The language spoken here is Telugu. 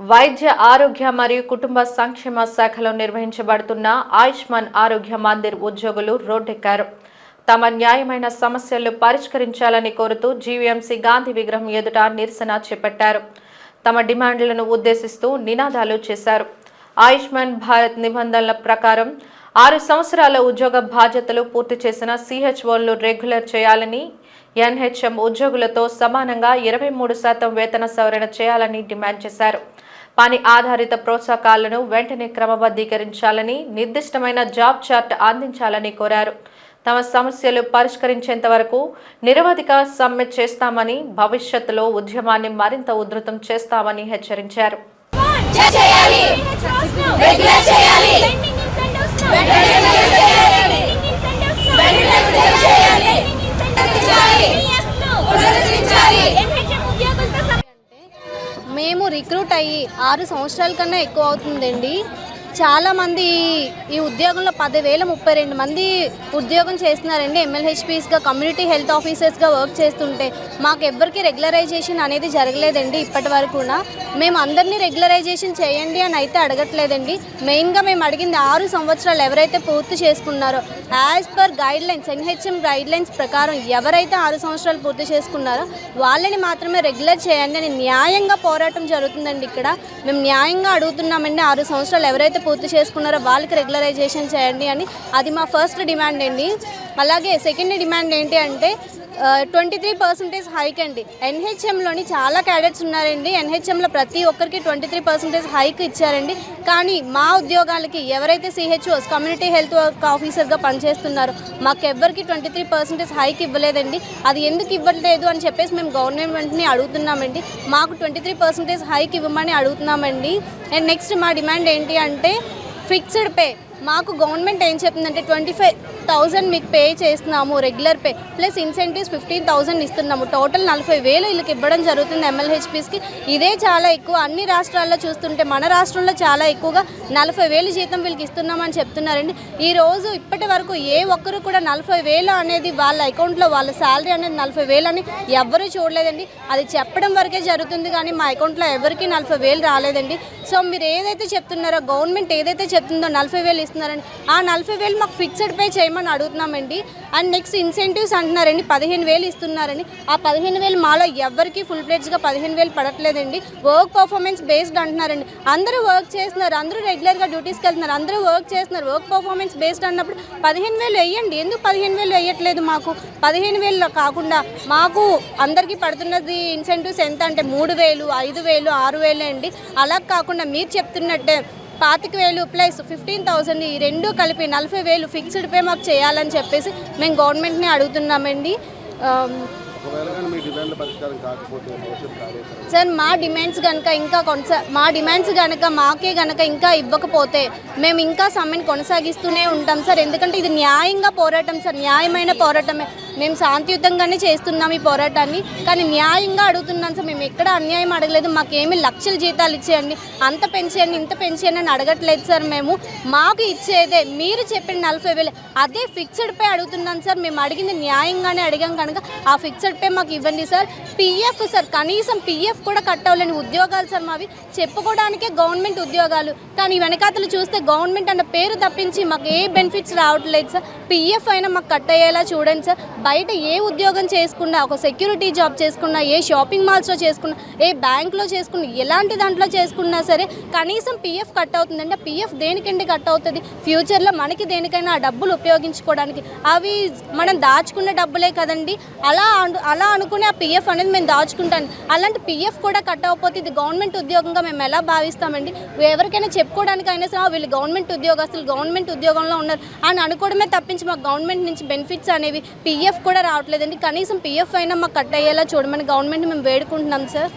వైద్య ఆరోగ్య మరియు కుటుంబ సంక్షేమ శాఖలో నిర్వహించబడుతున్న ఆయుష్మాన్ ఆరోగ్య మందిర్ ఉద్యోగులు రోడ్డెక్కారు. తమ న్యాయమైన సమస్యలు పరిష్కరించాలని కోరుతూ జీవీఎంసీ గాంధీ విగ్రహం ఎదుట నిరసన చేపట్టారు. తమ డిమాండ్లను ఉద్దేశిస్తూ నినాదాలు చేశారు. ఆయుష్మాన్ భారత్ నిబంధనల ప్రకారం ఆరు సంవత్సరాల ఉద్యోగ బాధ్యతలు పూర్తి చేసిన సిహెచ్ఓలు రెగ్యులర్ చేయాలని ఎన్హెచ్ఎం ఉద్యోగులతో సమానంగా ఇరవై మూడు శాతం వేతన సవరణ చేయాలని డిమాండ్ చేశారు. పని ఆధారిత ప్రోత్సాహకాలను వెంటనే క్రమబద్ధీకరించాలని నిర్దిష్టమైన జాబ్ చార్ట్ అందించాలని కోరారు. తమ సమస్యలు పరిష్కరించేంత వరకు నిరవధిక సమ్మె చేస్తామని భవిష్యత్తులో ఉద్యమాన్ని మరింత ఉధృతం చేస్తామని హెచ్చరించారు. చేయాలి. రెగ్యులర్ చేయాలి. మేము రిక్రూట్ అయ్యి ఆరు సంవత్సరాల కన్నా ఎక్కువ అవుతుందండి. చాలామంది ఈ ఉద్యోగంలో పదివేల ముప్పై రెండు మంది ఉద్యోగం చేస్తున్నారండి. ఎమ్మెల్హెచ్పీస్గా కమ్యూనిటీ హెల్త్ ఆఫీసర్స్గా వర్క్ చేస్తుంటే మాకు ఎవ్వరికి రెగ్యులరైజేషన్ అనేది జరగలేదండి ఇప్పటి వరకు కూడా మేము అందరినీ రెగ్యులరైజేషన్ చేయండి అని అయితే అడగట్లేదండి. మెయిన్గా మేము అడిగింది ఆరు సంవత్సరాలు ఎవరైతే పూర్తి చేసుకున్నారో as per guidelines N H M guidelines ప్రకారం ఎవరైతే ఆరు సంవత్సరాలు పూర్తి చేసుకున్నారో వాళ్ళని మాత్రమే రెగ్యులర్ చేయండి అని న్యాయంగా పోరాటం జరుగుతుందండి ఇక్కడ. మేము న్యాయంగా అడుగుతున్నామండి ఆరు సంవత్సరాలు ఎవరైతే పూర్తి చేసుకున్నారో వాళ్ళకి రెగ్యులరైజేషన్ చేయండి అని. అది మా ఫస్ట్ డిమాండ్ అండి. అలాగే సెకండ్ డిమాండ్ ఏంటి అంటే ట్వంటీ త్రీ పర్సెంటేజ్ హైక్ అండి. ఎన్హెచ్ఎంలోని చాలా క్యాడెట్స్ ఉన్నారండి. ఎన్హెచ్ఎంలో ప్రతి ఒక్కరికి ట్వంటీ త్రీ పర్సెంటేజ్ హైక్ ఇచ్చారండి. కానీ మా ఉద్యోగాలకి ఎవరైతే సిహెచ్ఓస్ కమ్యూనిటీ హెల్త్ వర్క్ ఆఫీసర్గా పనిచేస్తున్నారో మాకెవ్వరికి ట్వంటీ త్రీ పర్సెంటేజ్ హైక్ ఇవ్వలేదండి. అది ఎందుకు ఇవ్వట్లేదు అని చెప్పేసి మేము గవర్నమెంట్ని అడుగుతున్నామండి. మాకు ట్వంటీ త్రీ పర్సెంటేజ్ హైక్ ఇవ్వమని అడుగుతున్నామండి. అండ్ నెక్స్ట్ మా డిమాండ్ ఏంటి అంటే ఫిక్స్డ్ పే. మాకు గవర్నమెంట్ ఏం చెప్తుందంటే ట్వంటీ ఫైవ్ థౌజండ్ మీకు పే చేస్తున్నాము regular pay. Plus incentives fifteen thousand ఇస్తున్నాము. టోటల్ నలభై వేలు వీళ్ళకి ఇవ్వడం జరుగుతుంది ఎమ్మెల్యేహెచ్పీస్కి ఇదే చాలా ఎక్కువ. అన్ని రాష్ట్రాల్లో చూస్తుంటే మన రాష్ట్రంలో చాలా ఎక్కువగా నలభై వేలు జీతం వీళ్ళకి ఇస్తున్నామని చెప్తున్నారండి. ఈ రోజు ఇప్పటి వరకు ఏ ఒక్కరు కూడా నలభై వేలు అనేది వాళ్ళ అకౌంట్లో వాళ్ళ శాలరీ అనేది నలభై వేలు అని ఎవ్వరూ చూడలేదండి. అది చెప్పడం వరకే జరుగుతుంది కానీ మా అకౌంట్లో ఎవరికి నలభై వేలు రాలేదండి. సో మీరు ఏదైతే చెప్తున్నారో గవర్నమెంట్ ఏదైతే చెప్తుందో నలభై వేలు ఇస్తున్నారని ఆ నలభై వేలు మాకు ఫిక్స్డ్ పే చేయమని అడుగుతున్నామండి. అండ్ నెక్స్ట్ ఇన్సెంటివ్స్ అంటున్నారండి. పదిహేను వేలు ఇస్తున్నారని. ఆ పదిహేను వేలు మాలో ఎవరికి ఫుల్ ప్లేట్స్గా పదిహేను వేలు పడట్లేదండి. వర్క్ పర్ఫార్మెన్స్ బేస్డ్ అంటున్నారండి. అందరూ వర్క్ చేస్తున్నారు. అందరూ రెగ్యులర్గా డ్యూటీస్కి వెళ్తున్నారు. అందరూ వర్క్ చేస్తున్నారు. వర్క్ పర్ఫార్మెన్స్ బేస్డ్ అన్నప్పుడు పదిహేను వేలు వేయండి. ఎందుకు పదిహేను వేలు వేయట్లేదు మాకు? పదిహేను వేలు కాకుండా మాకు అందరికీ పడుతున్నది ఇన్సెంటివ్స్ ఎంత అంటే మూడు వేలు ఐదు వేలు ఆరు వేలు అండి. అలా కాకుండా మీరు చెప్తున్నట్టే పాతిక వేలు ప్లస్ ఫిఫ్టీన్ థౌసండ్ ఈ రెండు కలిపి నలభై వేలు ఫిక్స్డ్ పే మాకు చేయాలని చెప్పేసి మేము గవర్నమెంట్ని అడుగుతున్నామండి. సార్ మా డిమాండ్స్ కనుక ఇంకా కొనసా మా డిమాండ్స్ కనుక మాకే కనుక ఇంకా ఇవ్వకపోతే మేము ఇంకా సమ్మెను కొనసాగిస్తూనే ఉంటాం సార్. ఎందుకంటే ఇది న్యాయంగా పోరాటం సార్. న్యాయమైన పోరాటమే. మేము శాంతియుతంగానే చేస్తున్నాం ఈ పోరాటాన్ని. కానీ న్యాయంగా అడుగుతున్నాం సార్ మేము ఎక్కడ అన్యాయం అడగలేదు. మాకేమి లక్షల జీతాలు ఇచ్చేయండి. అంత పెంచేయండి ఇంత పెంచేయండి అని అడగట్లేదు సార్ మేము. మాకు ఇచ్చేదే మీరు చెప్పిన నలభై వేలు. అదే ఫిక్స్డ్ పే అడుగుతున్నాం సార్. మేము అడిగింది న్యాయంగానే అడిగాం కనుక ఆ ఫిక్స్డ్ పే మాకు ఇవ్వండి సార్. పిఎఫ్ సార్ కనీసం పిఎఫ్ కూడా కట్ అవ్వలేని ఉద్యోగాలు సార్ మావి. చెప్పుకోవడానికే గవర్నమెంట్ ఉద్యోగాలు. కానీ వెనకాతలు చూస్తే గవర్నమెంట్ అన్న పేరు తప్పించి మాకు ఏ బెనిఫిట్స్ రావట్లేదు సార్. పిఎఫ్ అయినా మాకు కట్ అయ్యేలా చూడండి సార్. బయట ఏ ఉద్యోగం చేసుకున్నా ఒక సెక్యూరిటీ జాబ్ చేసుకున్నా ఏ షాపింగ్ మాల్స్లో చేసుకున్నా ఏ బ్యాంక్లో చేసుకున్నా ఎలాంటి దాంట్లో చేసుకున్నా సరే కనీసం పిఎఫ్ కట్ అవుతుందంటే పిఎఫ్ దేనికండి కట్ అవుతుంది? ఫ్యూచర్లో మనకి దేనికైనా ఆ డబ్బులు ఉపయోగించుకోవడానికి. అవి మనం దాచుకున్న డబ్బులే కదండి. అలా అను అలా అనుకుని ఆ పిఎఫ్ అనేది మేము దాచుకుంటాను అలాంటి పిఎఫ్ కూడా కట్ అవ్వకపోతే ఇది గవర్నమెంట్ ఉద్యోగంగా మేము ఎలా భావిస్తామండి? ఎవరికైనా చెప్పుకోవడానికి అయినా సరే వీళ్ళు గవర్నమెంట్ ఉద్యోగస్తులు గవర్నమెంట్ ఉద్యోగంలో ఉన్నారు అని అనుకోవడమే తప్పించి మాకు గవర్నమెంట్ నుంచి బెనిఫిట్స్ అనేవి పిఎఫ్ కూడా రావట్లేదండి. కనీసం పిఎఫ్ అయినా మాకు కట్ అయ్యేలా చూడమని గవర్నమెంట్ మేము వేడుకుంటున్నాం సార్.